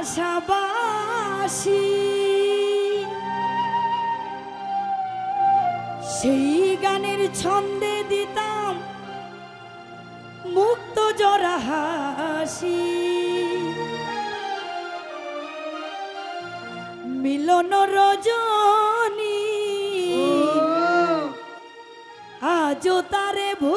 আশাবাসী সেই গানের ছন্দে দিতাম মুক্ত জরা হাসি। মিলন রজনী আজো তারে ভূ